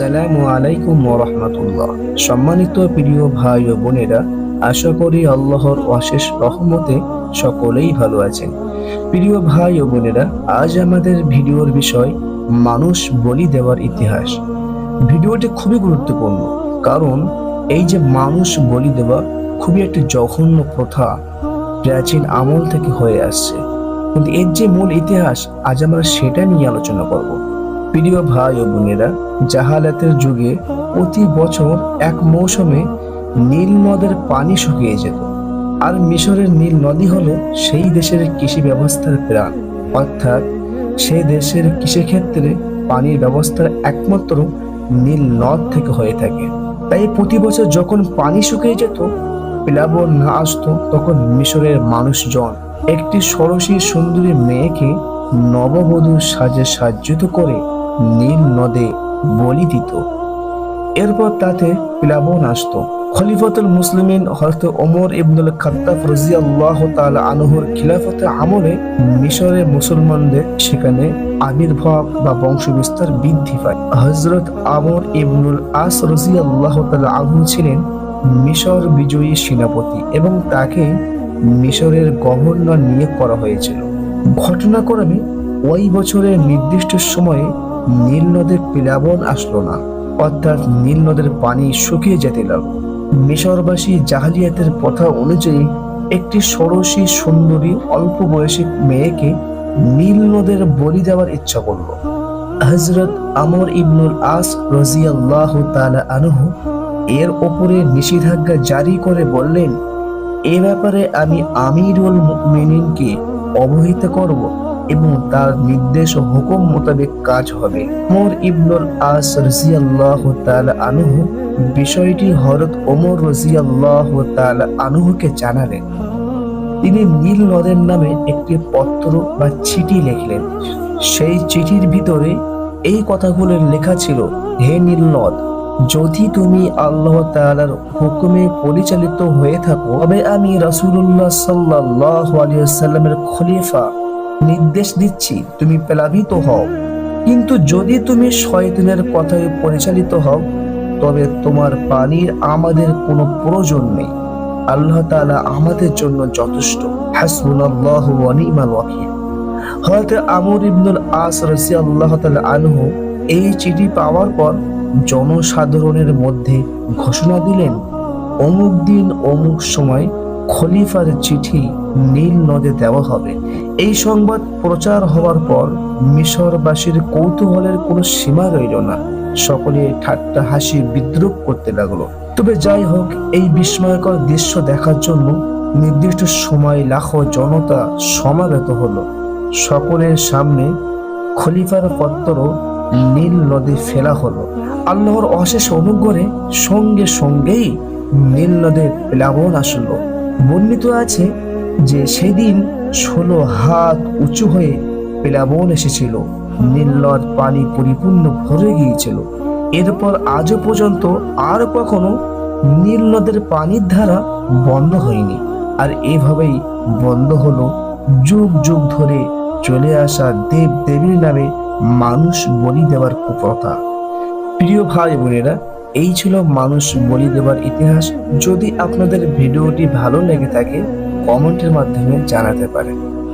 আসসালামু আলাইকুম রহমতুল্লাহ। সম্মানিত প্রিয় ভাই ও বোনেরা, আশা করি আল্লাহর অশেষ রহমতে সকলেই ভালো আছেন। প্রিয় ভাই ও বোনেরা, আজ আমাদের ভিডিওর বিষয় মানুষ বলি দেওয়ার ইতিহাস। ভিডিওটি খুবই গুরুত্বপূর্ণ, কারণ এই যে মানুষ বলি দেওয়া খুবই একটি জঘন্য প্রথা, প্রাচীন আমল থেকে হয়ে আসছে। কিন্তু এর যে মূল ইতিহাস, আজ আমরা সেটা নিয়ে আলোচনা করব। প্রিয় ভাই ও বোনেরা, জাহালাতের যুগে প্রতি বছর এক মৌসুমে নীল নদের পানি শুকিয়ে যেত। আর মিশরের নীল নদী হলো সেই দেশের কৃষি ব্যবস্থার প্রাণ। অর্থাৎ সেই দেশের কৃষিক্ষেত্রে পানির ব্যবস্থার একমাত্র নীল নদ থেকে হয়ে থাকে। তাই প্রতি বছর যখন পানি শুকিয়ে যেত, প্লাবন না আসতো, তখন মিশরের মানুষজন একটি ষোড়শী সুন্দরী মেয়েকে নববধূর সাজে সাজ্জিত করে নীল নদে বলি দিত। এরপর তাতে প্লাবন আসতো। খলিফাতুল মুসলিমিন হযরত ওমর ইবনুল খাত্তাব রাদিয়াল্লাহু তাআলা আনহুর খিলাফতে আমলে মিশরের মুসলমানদের সেখানে আবির্ভাব বা বংশবিস্তার বৃদ্ধি পায়। হযরত আমর ইবনুল আস রাদিয়াল্লাহু তাআলা আনহু ছিলেন মিশর বিজয়ী সেনাপতি এবং তাকে মিশরের গভর্নর নিয়োগ করা হয়েছিল। ঘটনাক্রমে ওই বছরের নির্দিষ্ট সময়ে নীল নদের প্লাবন আসলো না। অর্থাৎ নীল নদের পানি শুকিয়ে যেতে লাগল। মিশরবাসী জাহালিয়াতের প্রথা অনুযায়ী একটি ষোড়শী সুন্দরী অল্প বয়সী মেয়েকে নীল নদের বলি দেওয়ার ইচ্ছা করল। হজরত আমর ইবনুল আস রাজিয়াল্লাহ তাআলা আনহু এর ওপরে নিষেধাজ্ঞা জারি করে বললেন, এ ব্যাপারে আমি আমিরুল মুমিনিনকে অবহিত করব। এবং তার নির্দেশ ও হুকুম মোতাবেক কাজ হবে। ওমর ইবনুল আস রাজিয়াল্লাহু তাআলা আনহু বিষয়টি হযরত ওমর রাজিয়াল্লাহু তাআলা আনহুকে জানালেন। তিনি নীল নদের নামে একটি পত্র বা চিঠি লিখলেন। সেই চিঠির ভিতরে এই কথাগুলো লেখা ছিল, হে নীল নদ যদি তুমি আল্লাহ তাআলার হুকুমে পরিচালিত হয়ে থাকো, তবে আমি রাসূলুল্লাহ সাল্লাল্লাহু আলাইহি সাল্লামের খলিফা নির্দেশ দিচ্ছি, তুমি প্লাবিত হও। কিন্তু যদি তুমি শয়তানের কথায় পরিচালিত হও, তবে তোমার পানির আমাদের কোনো প্রয়োজন নেই। আল্লাহ তাআলা আমাদের জন্য যথেষ্ট। হাসবুনাল্লাহু ওয়া নি'মাল ওয়াকিল। হযরত আমর ইবনুল আস রাদিয়াল্লাহু তাআলা আনহু এই চিঠি পাওয়ার পর জনসাধারণের মধ্যে ঘোষণা দিলেন, অমুক দিন অমুক সময় খলিফার চিঠি নীল নদে দেওয়া হবে। এই সংবাদ প্রচার হওয়ার পর মিশরবাসীর কৌতূহলের কোনো সীমা রইল না। সকলে ঠাট্টা হাসি বিদ্রুপ করতে লাগল। তবে যাই হোক, এই বিস্ময়কর দৃশ্য দেখার জন্য নির্দিষ্ট সময় লাখো জনতা সমাবেত হলো। সকলের সামনে খলিফার পত্র নীল নদী ফেলা হলো। আল্লাহর অশেষ অনুগ্রহে সঙ্গে সঙ্গেই নীল নদে প্লাবন আসলো। বর্ণিত আছে যে সেদিন ষোলো হাত উঁচু হয়ে প্লাবন এসেছিল নীল পানি পরিপূর্ণ ভরে গিয়েছিল। এরপর আজও পর্যন্ত আর কখনো নীল নদের পানির ধারা বন্ধ হয়নি। আর এভাবেই বন্ধ হলো, যুগ যুগ ধরে চলে আসা দেব দেবীর নামে মানুষ বলি দেওয়ার কুপ্রথা। প্রিয় ভাই বোনেরা, এই ছিল মানুষ বলি দেওয়ার ইতিহাস। যদি আপনাদের ভিডিওটি ভালো লেগে থাকে কমেন্টের মাধ্যমে জানাতে পারেন।